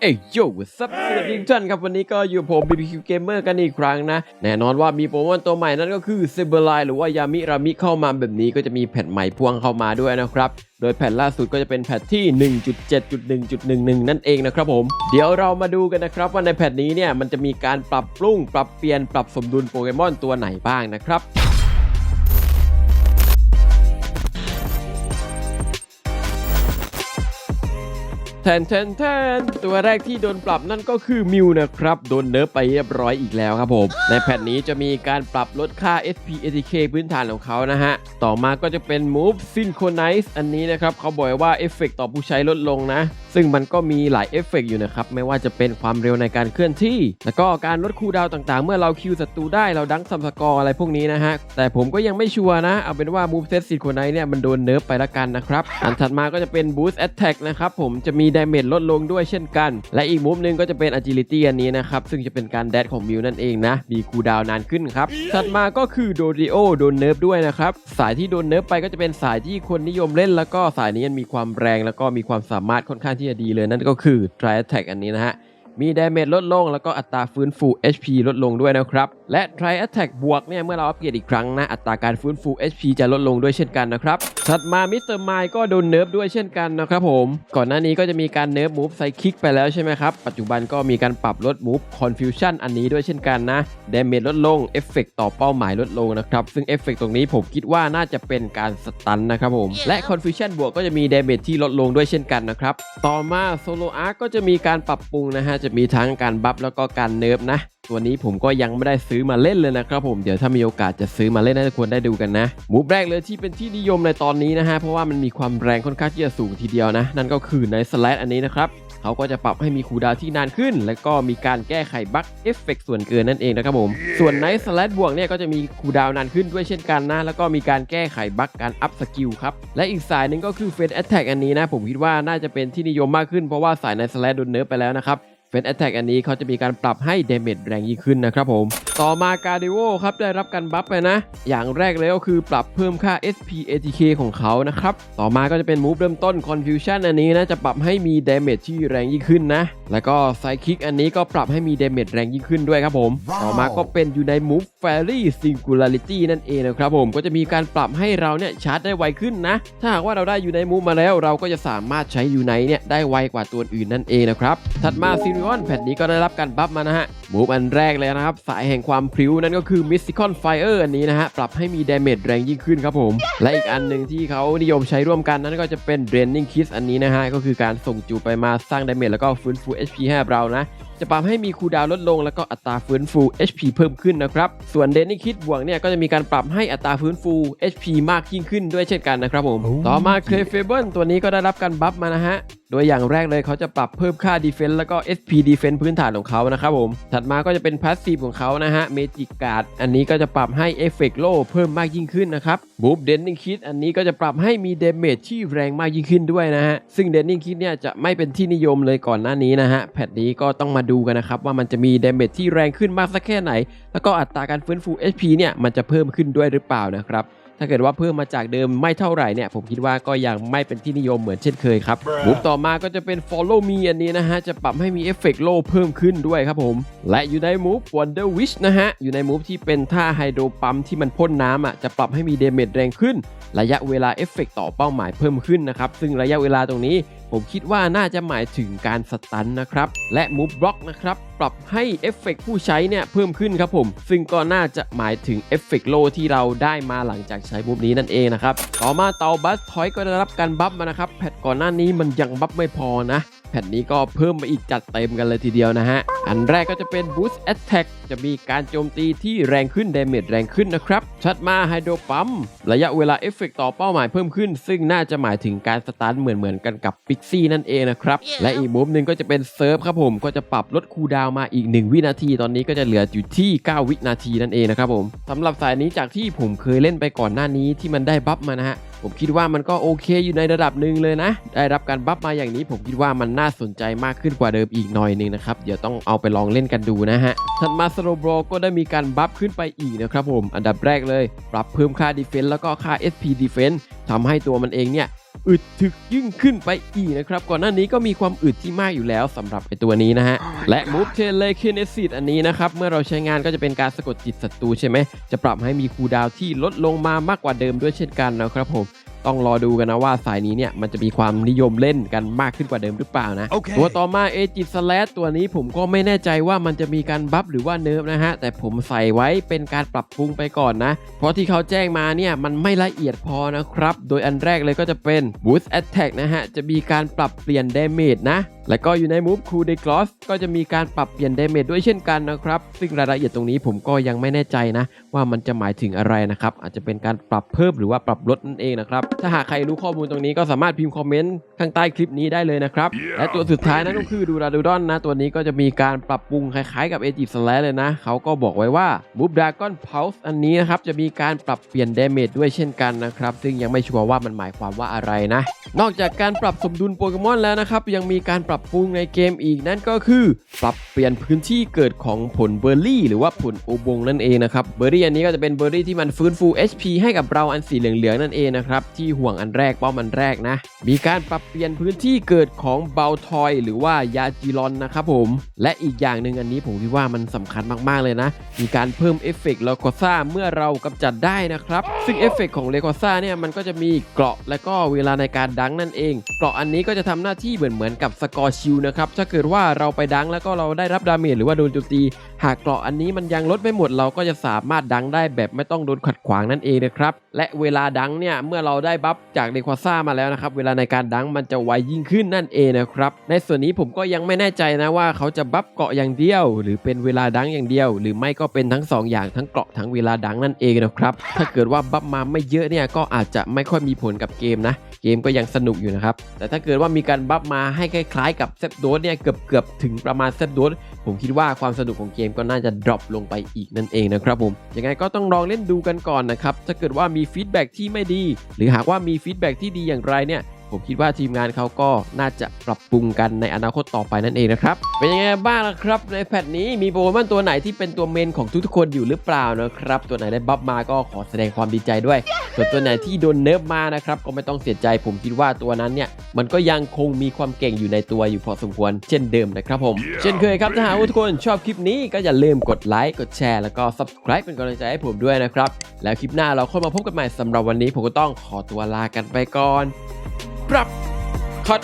เอ้ยโย่ซับสวัสดีทุกท่านครับ วันนี้ก็อยู่ผม BBQ Gamer กันอีกครั้งนะ แน่นอนว่ามีโปรโมชั่นตัวใหม่นั่นก็คือเซเบอร์ไลหรือว่ายามิรามิเข้ามาแบบนี้ก็จะมีแผ่นใหม่พ่วงเข้ามาด้วยนะครับ โดยแผ่นล่าสุดก็จะเป็นแผ่นที่ 1.7.1.11 นั่นเองนะครับผม เดี๋ยวเรามาดูกันนะครับ ว่าในแผ่นนี้เนี่ยมันจะมีการปรับปรุงปรับเปลี่ยนปรับสมดุลโปเกมอนตัวไหนบ้างนะครับ ทนแทนแทนตัวแรกที่โดนปรับนั่นก็คือมิวนะครับ โดนเนิร์ฟไปเรียบร้อยอีกแล้วครับผม ในแผ่นนี้จะมีการปรับลดค่า SP ATK พื้นฐานของเขานะฮะ ต่อมาก็จะเป็น Move Synchronize อันนี้นะครับ เขาบอกว่าเอฟเฟกต่อผู้ใช้ลดลงนะ ซึ่งมันก็มีหลายเอฟเฟกอยู่นะครับ ไม่ว่าจะเป็นความเร็วในการเคลื่อนที่ แล้วก็การลดคูลดาวต่างๆ เมื่อเราคิวศัตรูได้เราดังซัมสกอร์อะไรพวกนี้นะฮะแต่ผมก็ยังไม่ชัวร์นะเอาเป็นว่า Move Set Synchronize เนี่ยมันโดนเนิร์ฟไปละกันนะครับอันถัดมาก็จะเป็น Boost Attack นะครับผมจะมี Damage ลดลงด้วยเช่นกัน และอีกมุมหนึ่งก็จะเป็น Agility อันนี้นะครับ ซึ่งจะเป็นการแดดของมิวนั่นเองนะ มีคูลดาวน์นานขึ้นครับ ถัดมาก็คือโดริโอโดนเนิร์ฟด้วยนะครับ สายที่โดนเนิร์ฟไปก็จะเป็นสายที่คนนิยมเล่น แล้วก็สายนี้มันมีความแรงแล้วก็มีความสามารถค่อนข้างที่จะดีเลยนั่นก็คือ Dry Attack อันนี้นะฮะ มีดาเมจลดลง แล้วก็อัตราฟื้นฟู HP ลดลงด้วยนะครับ และ Try Attack บวกเนี่ย เมื่อเราอัปเกรดอีกครั้งนะ อัตราการฟื้นฟู HP จะลดลงด้วยเช่นกันนะครับ ถัดมามิสเตอร์ไมก็โดนเนิร์ฟด้วยเช่นกันนะครับผม ก่อนหน้านี้ก็จะมีการเนิร์ฟมูฟไซคิกไปแล้วใช่ไหมครับ ปัจจุบันก็มีการปรับลดมูฟ Confusion อันนี้ด้วยเช่นกันนะดาเมจลดลงเอฟเฟกต่อเป้าหมายลดลงนะครับซึ่งเอฟเฟกตรงนี้ผมคิดว่าน่าจะเป็นการสตันนะครับผมและ Confusion บวกก็จะมีดาเมจที่ลดลงด้วยเช่นกันนะครับต่อมาโซโลอาร์ก็จะมีการปรับปรุงนะฮะจะมีทั้งการบัฟแล้วก็การเนิร์ฟนะ ตัวนี้ผมก็ยังไม่ได้ซื้อมาเล่นเลยนะครับผมเดี๋ยวถ้ามีโอกาสจะซื้อมาเล่นให้ทุกคนได้ดูกันนะมูฟแรกเลยที่เป็นที่นิยมในตอนนี้นะฮะเพราะว่ามันมีความแรงค่อนข้างที่จะสูงทีเดียวนะ นั่นก็คือในสแลดอันนี้นะครับเขาก็จะปรับให้มีคูดาวที่นานขึ้น และก็มีการแก้ไขบั๊กเอฟเฟกส่วนเกินนั่นเองนะครับผม ส่วนในสแลดบวกเนี่ยก็จะมีคูดาวนานขึ้นด้วยเช่นกันนะ แล้วก็มีการแก้ไขบั๊กการอัพสกิลครับ และอีกสายหนึ่งก็คือเฟสแอตแทกอันนี้นะ ผมคิดว่าน่าจะเป็นที่นิยมมากขึ้นเพราะว่าสายในสแลดโดนเนิร์ฟไปแล้วนะครับ เฟนแอตแทกอันนี้เขาจะมีการปรับให้เดเมจแรงยิ่งขึ้นนะครับผม ต่อมาการดิโวครับได้รับการบัฟไปนะ อย่างแรกเลยก็คือปรับเพิ่มค่า SP ATK ของเขานะครับ ต่อมาก็จะเป็นมูฟเริ่มต้น Confusion อันนี้นะจะปรับให้มีเดเมจที่แรงยิ่งขึ้นนะ แล้วก็ไซคิกอันนี้ก็ปรับให้มีเดเมจแรงยิ่งขึ้นด้วยครับผม ต่อมาก็เป็นอยู่ในมู Fairy Singularity นั่นเองนะครับผมก็จะมีการปรับให้เราเนี่ยชาร์จได้ไวขึ้นนะ ถ้าหากว่าเราได้อยู่ในมูฟมาแล้ว เราก็จะสามารถใช้อยู่ในเนี่ยได้ไวกว่าตัวอื่นนั่นเองนะครับ ถัดมาซิริออนแผ่นนี้ก็ได้รับการบัฟมานะฮะมูฟอันแรกเลยนะครับ สายแห่งความพริ้วนั่นก็คือ Mysticon Fire อันนี้นะฮะ ปรับให้มีดาเมจแรงยิ่งขึ้นครับผม และอีกอันหนึ่งที่เขานิยมใช้ร่วมกันนั่นก็จะเป็น Draining Kiss อันนี้นะฮะก็คือการส่งจูไปมาสร้างดาเมจแล้วก็ฟื้นฟู HP ให้เรานะ จะปรับให้มีคูลดาวน์ลดลงแล้วก็อัตราฟื้นฟู HP เพิ่มขึ้นนะครับ ส่วนเดนนี่คิดบวกเนี่ยก็จะมีการปรับให้อัตราฟื้นฟู HP มากยิ่งขึ้นด้วยเช่นกันนะครับผม ต่อมาเคลเฟเบิลตัวนี้ก็ได้รับการบัฟมานะฮะโดยอย่างแรกเลยเขาจะปรับเพิ่มค่า Defense แล้วก็ SP Defense พื้นฐานของเขานะครับผม ถัดมาก็จะเป็น Passive ของเขานะฮะ Magic Guard อันนี้ก็จะปรับให้ Effect Low เพิ่มมากยิ่งขึ้นนะครับ Move Deadening Kit อันนี้ก็จะปรับให้มี Damage ที่แรงมากยิ่งขึ้นด้วยนะฮะ ซึ่ง Deadening Kit เนี่ยจะไม่เป็นที่นิยมเลยก่อนหน้านี้นะฮะ แพทนี้ก็ต้องมาดูกันนะครับว่ามันจะมี Damage ที่แรงขึ้นมากสักแค่ไหน แล้วก็อัตราการฟื้นฟู HP เนี่ยมันจะเพิ่มขึ้นด้วยหรือเปล่านะครับ ถ้าเกิดว่าเพิ่มมาจากเดิมไม่เท่าไหร่เนี่ยผมคิดว่าก็ยังไม่เป็นที่นิยมเหมือนเช่นเคยครับมุกต่อมาก็จะเป็น follow me อันนี้นะฮะจะปรับให้มีเอฟเฟกต์โลเพิ่มขึ้นด้วยครับผม และอยู่ในมูฟ wonder wish นะฮะอยู่ในมูฟที่เป็นท่าไฮโดรปั๊มที่มันพ่นน้ำอะจะปรับให้มีเดเมจแรงขึ้น ระยะเวลาเอฟเฟกต์ต่อเป้าหมายเพิ่มขึ้นนะครับซึ่งระยะเวลาตรงนี้ ผมคิดว่าน่าจะหมายถึงการสตันนะครับ และมูฟบล็อกนะครับ ปรับให้เอฟเฟกต์ผู้ใช้เนี่ยเพิ่มขึ้นครับผม ซึ่งก็น่าจะหมายถึงเอฟเฟกต์โลที่เราได้มาหลังจากใช้มูฟนี้นั่นเองนะครับ ต่อมาเตาบัสทอยก็ได้รับการบัฟมานะครับแพทก่อนหน้านี้มันยังบัฟไม่พอนะ แผ่นนี้ก็เพิ่มมาอีกจัดเต็มกันเลยทีเดียวนะฮะ อันแรกก็จะเป็น Boost Attack จะมีการโจมตีที่แรงขึ้นดาเมจแรงขึ้นนะครับ ชัดมาไฮโดรปั๊มระยะเวลาเอฟเฟกต่อเป้าหมายเพิ่มขึ้น ซึ่งน่าจะหมายถึงการสตาร์ทเหมือนเหมือนๆกันกับปิกซี่นั่นเองนะครับและอีกมุมหนึ่งก็จะเป็นเซิร์ฟครับผม ก็จะปรับลดคูลดาวน์มาอีก 1 วินาที ตอนนี้ก็จะเหลืออยู่ที่ 9 วินาทีนั่นเองนะครับผมสำหรับสายนี้จากที่ผมเคยเล่นไปก่อนหน้านี้ที่มันได้บัฟมานะฮะ ผมคิดว่ามันก็โอเคอยู่ในระดับหนึ่งเลยนะ ได้รับการบัฟมาอย่างนี้ ผมคิดว่ามันน่าสนใจมากขึ้นกว่าเดิมอีกหน่อยหนึงนะครับ เดี๋ยวต้องเอาไปลองเล่นกันดูนะฮะ ถัดมาสโลบรก็ได้มีการบัฟขึ้นไปอีกนะครับผม อันดับแรกเลย ปรับเพิ่มค่าดีเฟนส์แล้วก็ค่า SP Defense ทำให้ตัวมันเองเนี่ยอึดถึกยิ่งขึ้นไปอีกนะครับ ก่อนหน้านี้ก็มีความอึดที่มากอยู่แล้วสำหรับไอตัวนี้นะฮะ และมูฟเทเลค n น s ิ s อันนี้นะครับ เมื่อเราใช้งานก็จะเป็นการสะกดจิตศัตรูใช่ไหม จะปรับให้มีคูลดาวน์ที่ลดลงมามากกว่าเดิมด้วยเช่นกันนะครับผม ต้องรอดูกันนะว่าสายนี้เนี่ยมันจะมีความนิยมเล่นกันมากขึ้นกว่าเดิมหรือเปล่านะโอเคตัวต่อมาเอจิสแลตัวนี้ผมก็ไม่แน่ใจว่ามันจะมีการบัฟหรือว่าเนิร์ฟนะฮะ แต่ผมใส่ไว้เป็นการปรับปรุงไปก่อนนะ เพราะที่เขาแจ้งมาเนี่ยมันไม่ละเอียดพอนะครับ โดยอันแรกเลยก็จะเป็น Boost Attack นะฮะ จะมีการปรับเปลี่ยน Damage นะแล้วก็อยู่ใน Move Cool d e c l o s ก็จะมีการปรับเปลี่ยน Damage ด้วยเช่นกันนะครับ ซึ่งรายละเอียดตรงนี้ผมก็ยังไม่แน่ใจนะ ว่ามันจะหมายถึงอะไรนะครับ อาจจะเป็นการปรับเพิ่มหรือว่าปรับลดนั่นเองนะครับถ้าหากใครรู้ข้อมูลตรงนี้ก็สามารถพิมพ์คอมเมนต์ข้างใต้คลิปนี้ได้เลยนะครับและตัวสุดท้ายนั่นก็คือดูราดูดอนนะ ตัวนี้ก็จะมีการปรับปรุงคล้ายๆกับเอจิสแลเลยนะ เขาก็บอกไว้ว่า b o o b Dragon Pulse อันนี้นะครับ จะมีการปรับเปลี่ยน Damage ด้วยเช่นกันนะครับ ซึ่งยังไม่ชัวร์ว่ามันหมายความว่าอะไรนะ นอกจากการปรับสมดุลโปเกมอนแล้วนะครับ ยังมีการปรับปรุงในเกมอีกนั่นก็คือ ปรับเปลี่ยนพื้นที่เกิดของผลเบอร์รี่ หรือว่าผลโอบงนั่นเองนะครับเบอร์รี่อันนี้ก็จะเป็นเบอร์รี่ที่มันฟื้นฟู HP ให้กับเราอันสีเหลืองๆนั่นเองนะครับที่ห่วงอันแรกป้อมอันแรกนะ มีการปรับเปลี่ยนพื้นที่เกิดของเบลทอย หรือว่ายาจีรอนนะครับผม และอีกอย่างหนึ่งอันนี้ผมคิดว่ามันสำคัญมากๆเลยนะ มีการเพิ่มเอฟเฟกต์เลโคซ่าเมื่อเรากำจัดได้นะครับ ซึ่งเอฟเฟกต์ของเลโคซ่าเนี่ยมันก็จะมีเกราะและก็เวลาในการดังนั่นเอง เกราะอันนี้ก็จะทำหน้าที่เหมือนเหมือนกับสกอร์ชิลนะครับถ้าเกิดว่าเราไปดังแล้วก็เราได้รับดาเมจหรือว่าโดนโจมตีหากเกราะอันนี้มันยังลดไม่หมดเราก็จะสามารถดังได้แบบไม่ต้องโดนขัดขวางนั่นเองนะครับและเวลาดังเนี่ยเมื่อเราไได้บัฟจากเดควาซ่ามาแล้วนะครับ เวลาในการดังมันจะไวยิ่งขึ้นนั่นเองนะครับ ในส่วนนี้ผมก็ยังไม่แน่ใจนะว่าเขาจะบัฟเกาะอย่างเดียว หรือเป็นเวลาดังอย่างเดียว หรือไม่ก็เป็นทั้งสองอย่างทั้งเกาะทั้งเวลาดังนั่นเองนะครับ ถ้าเกิดว่าบัฟมาไม่เยอะเนี่ยก็อาจจะไม่ค่อยมีผลกับเกมนะ เกมก็ยังสนุกอยู่นะครับ แต่ถ้าเกิดว่ามีการบัฟมาให้คล้ายๆ กับเซฟโดสเนี่ยเกือบเกือบๆถึงประมาณเซฟโดส ผมคิดว่าความสนุกของเกมก็น่าจะดรอปลงไปอีกนั่นเองนะครับผมยังไงก็ต้องลองเล่นดูกันก่อนนะครับถ้าเกิดว่ามีฟีดแบ็กที่ไม่ดี หรือหากว่ามีฟีดแบ็กที่ดีอย่างไรเนี่ย ผมคิดว่าทีมงานเขาก็น่าจะปรับปรุงกันในอนาคตต่อไปนั่นเองนะครับ เป็นยังไงบ้างล่ะครับ ในแพทนี้มีโปเกมอนตัวไหนที่เป็นตัวเมนของทุกๆคนอยู่หรือเปล่านะครับ ตัวไหนได้บัฟมาก็ขอแสดงความดีใจด้วย ส่วนตัวไหนที่โดนเนิร์ฟมานะครับ ก็ไม่ต้องเสียใจ ผมคิดว่าตัวนั้นเนี่ยมันก็ยังคงมีความเก่งอยู่ในตัวอยู่พอสมควร เช่นเดิมนะครับผม เช่นเคยครับถ้าหากว่าทุกคนชอบคลิปนี้ก็อย่าลืมกดไลค์กดแชร์แล้วก็ subscribe เป็นกำลังใจให้ผมด้วยนะครับแล้วคลิปหน้าเราค่อยมาพบกันใหม่สำหรับวันนี้ผมก็ต้องขอตัวลากันไปก่อน ครับ คัด